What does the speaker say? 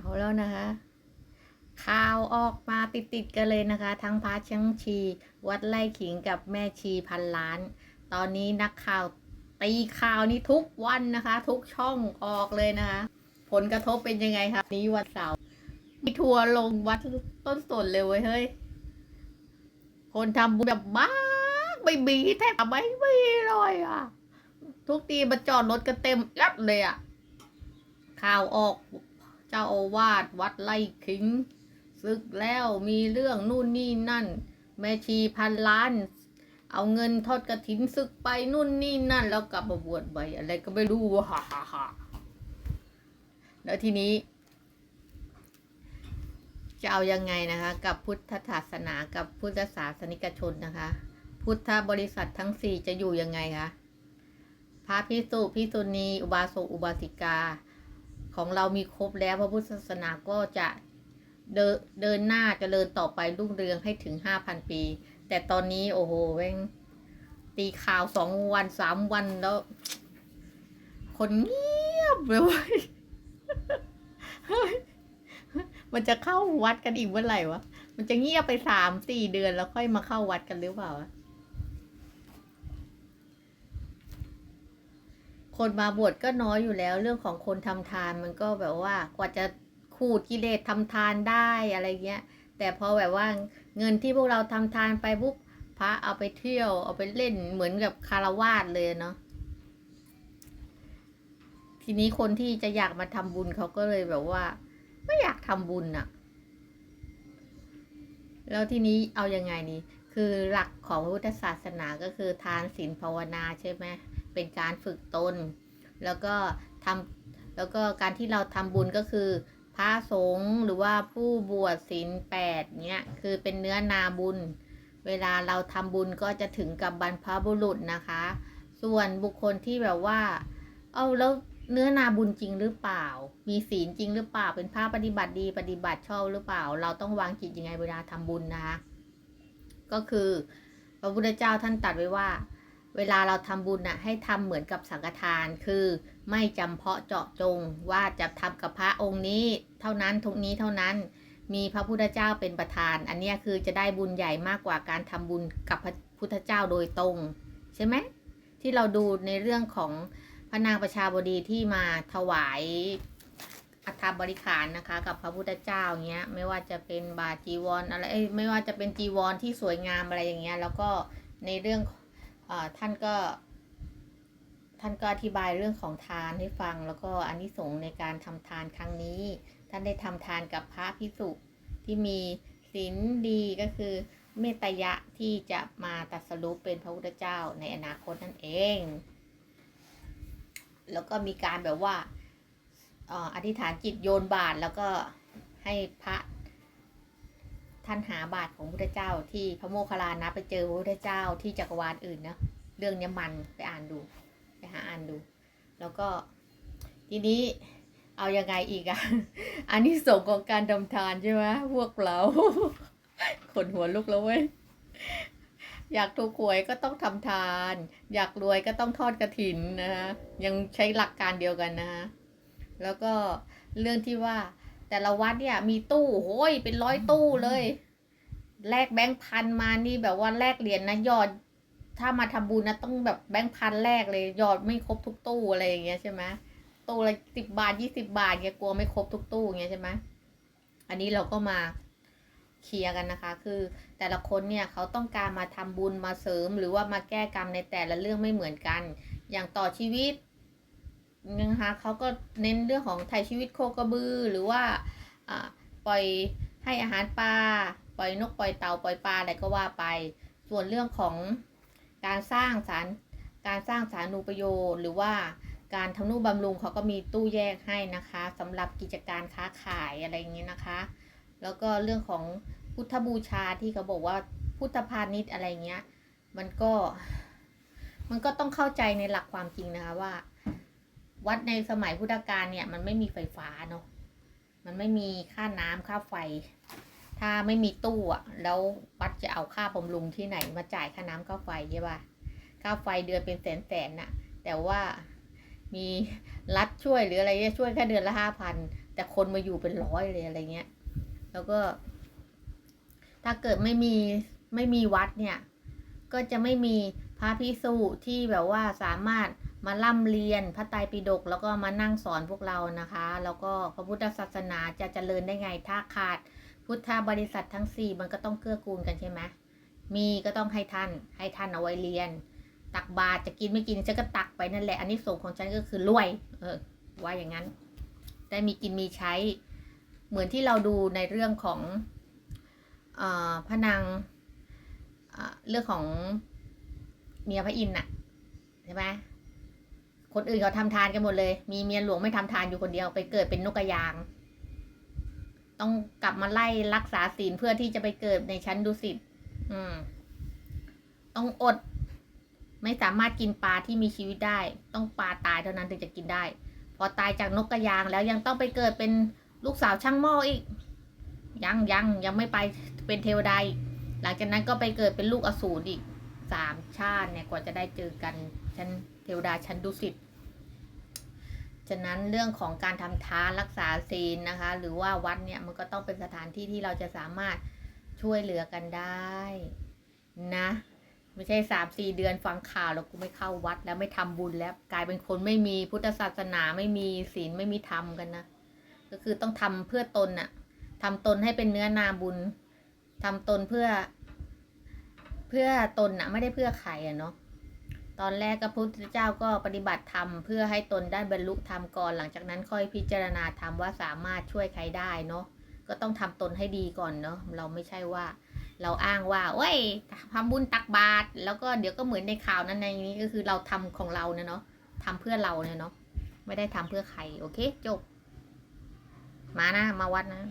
เอาแล้วนะคะข่าวออกมาติดๆกันเลยนะคะ ทั้งพระช่างชี วัดไร่ขิงกับแม่ชีพันล้าน ตอนนี้นักข่าวตีข่าวนี้ทุกวันนะคะ ทุกช่องออกเลยนะคะ ผลกระทบเป็นยังไงคะนี้วันเสาร์มีทัวร์ลงวัดต้นสนเลยเว้ยเฮ้ย คนทำบุญแบบบ้าไม่มีแทบไม่มีเลยอะ ทุกทีมาจอดรถกันเต็มยัดเลยอะข่าวออก เจ้าอาวาสวัดไร่ขิงศึกแล้วมีเรื่องนู่นนี่นั่น แม่ชีพันล้าน เอาเงินทอดกระถินศึกไปนู่นนี่นั่น แล้วกลับมาบวชใบอะไรก็ไม่รู้ฮ่าฮ่าฮ่าแล้วทีนี้ จะเอายังไงนะคะ กับพุทธศาสนากับพุทธศาสนิกชนนะคะ พุทธบริษัททั้งสี่จะอยู่ยังไงคะพระพิสุพิสุณีอุบาสกอุบาสิกา ของเรามีครบแล้วพระพุทธศาสนาก็จะเดินเดินหน้าจเจริญต่อไปรุ่งเรืองให้ถึงห้าพันปี แต่ตอนนี้โอ้โหเว้งตีข่าวสองวันสามวันแล้ว คนเงียบเลยเว้ยมันจะเข้าวัดกันอีกเมื่อไหร่วะ มันจะเงียบไปสามสี่เดือนแล้วค่อยมาเข้าวัดกันหรือเปล่าวะ คนมาบวชก็น้อยอยู่แล้ว เรื่องของคนทำทานมันก็แบบว่ากว่าจะขูดกิเลสทำทานได้อะไรเงี้ย แต่พอแบบว่าเงินที่พวกเราทำทานไปปุ๊บพระเอาไปเที่ยวเอาไปเล่นเหมือนกับคารวาสเลยเนาะทีนี้คนที่จะอยากมาทำบุญเขาก็เลยแบบว่าไม่อยากทำบุญอะแล้วทีนี้เอายังไงนี่คือหลักของพุทธศาสนาก็คือทานศีลภาวนาใช่ไหม เป็นการฝึกตน แล้วก็ทำแล้วก็การที่เราทำบุญก็คือ พระสงฆ์หรือว่าผู้บวชศีลแปดเนี้ยคือเป็นเนื้อนาบุญ เวลาเราทำบุญก็จะถึงกับบรรพบุรุษนะคะ ส่วนบุคคลที่แบบว่า เอาแล้วเนื้อนาบุญจริงหรือเปล่า มีศีลจริงหรือเปล่า เป็นพระปฏิบัติดีปฏิบัติชอบหรือเปล่า เราต้องวางจิตยังไงเวลาทำบุญนะคะ ก็คือ พระพุทธเจ้าท่านตรัสไว้ว่า เวลาเราทำบุญน่ะให้ทำเหมือนกับสังฆทานคือไม่จำเพาะเจาะจงว่าจะทำกับพระองค์นี้เท่านั้นทุกนี้เท่านั้นมีพระพุทธเจ้าเป็นประธาน อันเนี้ยคือจะได้บุญใหญ่มากกว่าการทำบุญกับพระพุทธเจ้าโดยตรง ใช่ไหมที่เราดูในเรื่องของพระนางประชาบดีที่มาถวายอัฐบริขารนะคะ กับพระพุทธเจ้าเงี้ยไม่ว่าจะเป็นบาจีวรอะไรไม่ว่าจะเป็นจีวรที่สวยงามอะไรอย่างเงี้ยแล้วก็ในเรื่อง ท่านก็ท่านก็อธิบายเรื่องของทานให้ฟัง แล้วก็อานิสงส์ในการทำทานครั้งนี้ ท่านได้ทำทานกับพระพิสุที่มีศีลดีก็คือเมตยะที่จะมาตรัสรู้เป็นพระพุทธเจ้าในอนาคตนั่นเอง แล้วก็มีการแบบว่าอออธิษฐานจิตโยนบาตรแล้วก็ให้พระ ท่านหาบาตรของพุทธเจ้า ที่พระโมคคัลลานะไปเจอพระพุทธเจ้าที่จักรวาลอื่นนะเรื่องนี้มันไปอ่านดู ไปหาอ่านดู แล้วก็ทีนี้เอายังไงอีกอะอันนี้ส่งของการทำทานใช่ไหมพวกเราขนหัวลุกแล้วเว้ยอยากถูกหวยก็ต้องทำทาน อยากรวยก็ต้องทอดกระถินนะฮะยังใช้หลักการเดียวกันนะฮะแล้วก็เรื่องที่ว่า แต่ละวัดเนี่ยมีตู้โอ้ยเป็นร้อยตู้เลยแลกแบงค์พันมานี่แบบว่าแลกเหรียญนะยอด ถ้ามาทำบุญนะต้องแบบแบงค์พันแรกเลยยอดไม่ครบทุกตู้อะไรอย่างเงี้ยใช่ไหมตู้ละสิบบาทยี่สิบาทเงี้ยกลัวไม่ครบทุกตู้อย่างเงี้ยใช่ไหมอันนี้เราก็มาเคลียร์กันนะคะ คือแต่ละคนเนี่ยเขาต้องการมาทำบุญมาเสริม หรือว่ามาแก้กรรมในแต่ละเรื่องไม่เหมือนกัน อย่างต่อชีวิต นะคะเขาก็เน้นเรื่องของไถ่ชีวิตโคกระบือ หรือว่าปล่อยให้อาหารปลาปล่อยนกปล่อยเต่าปล่อยปลาอะไรก็ว่าไป ส่วนเรื่องของการสร้างสารการสร้างสารูประโยชน์ หรือว่าการทำนุบำรุงเขาก็มีตู้แยกให้นะคะสำหรับกิจการค้าขายอะไรอย่างนี้ยนะคะ แล้วก็เรื่องของพุทธบูชาที่เขาบอกว่าพุทธพาณิชย์อะไรเงี้ย มันก็ มันก็ต้องเข้าใจในหลักความจริงนะคะว่า วัดในสมัยพุทธกาลเนี่ยมันไม่มีไฟฟ้าเนาะมันไม่มีค่าน้ำค่าไฟ ถ้าไม่มีตู้อะแล้ววัดจะเอาค่าบำรุงที่ไหนมาจ่ายค่าน้ำค่าไฟใช่ป่ะค่าไฟเดือนเป็นแสนแสนน่ะ แต่ว่ามีรัฐช่วยหรืออะไรช่วยแค่เดือนละห้าพันแต่แต่คนมาอยู่เป็นร้อยเลยอะไรเงี้ย แล้วก็ ถ้าเกิดไม่มีไม่มีวัดเนี่ย ก็จะไม่มีพระพิสุที่แบบว่าสามารถ มาล่ำเรียนพระไตรปิฎกแล้วก็มานั่งสอนพวกเรานะคะ แล้วก็พระพุทธศาสนาจะเจริญได้ไงถ้าขาด พุทธบริษัททั้งสี่มันก็ต้องเกื้อกูลกันใช่ไหมมีก็ต้องให้ท่านให้ท่านเอาไว้เรียน ตักบาตรจะกินไม่กินฉันก็ตักไปนั่นแหละอันนี้ส่งของฉันก็คือรวย เออ ว่าอย่างนั้น ได้มีกินมีใช้ เหมือนที่เราดูในเรื่องของออพระนางเเรื่องของเมียพระอินทร์น่ะใช่ไหม คนอื่นเขาทำทานกันหมดเลย มีเมียหลวงไม่ทำทานอยู่คนเดียวไปเกิดเป็นนกกระยาง ต้องกลับมาไล่รักษาศีลเพื่อที่จะไปเกิดในชั้นดุสิตอืม ต้องอด ไม่สามารถกินปลาที่มีชีวิตได้ ต้องปลาตายเท่านั้นถึงจะกินได้ พอตายจากนกกระยางแล้วยังต้องไปเกิดเป็นลูกสาวช่างหม้ออีก ยังยังยังไม่ไปเป็นเทวดาหลังจากนั้นก็ไปเกิดเป็นลูกอสูรอีก สามชาติเนี่ยกว่าจะได้เจอกันชั้นเทวดาชั้นดุสิตฉะนั้นเรื่องของการทำทานรักษาศีลนะคะ หรือว่าวัดเนี่ยมันก็ต้องเป็นสถานที่ที่เราจะสามารถช่วยเหลือกันได้นะ ไม่ใช่สามสี่เดือนฟังข่าวแล้วกูไม่เข้าวัดแล้วไม่ทำบุญแล้วกลายเป็นคนไม่มีพุทธศาสนาไม่มีศีลไม่มีธรรมกันนะก็คือต้องทำเพื่อตนน่ะทำตนให้เป็นเนื้อนาบุญทำตนเพื่อ เพื่อตนนะไม่ได้เพื่อใครอะเนาะตอนแรกก็พระพุทธเจ้าก็ปฏิบัติธรรมเพื่อให้ตนได้บรรลุธรรมก่อนหลังจากนั้นค่อยพิจารณาธรรมว่าสามารถช่วยใครได้เนาะก็ต้องทำตนให้ดีก่อนเนาะเราไม่ใช่ว่า เราอ้างว่าเว้ยทำบุญตักบาตรแล้วก็เดี๋ยวก็เหมือนในข่าวนั้นในนี้ก็คือเราทำของเราเนี่ยเนาะทำเพื่อเราเนี่ยเนาะไม่ได้ทำเพื่อใครโอเคจบ มานะมาวัดนะ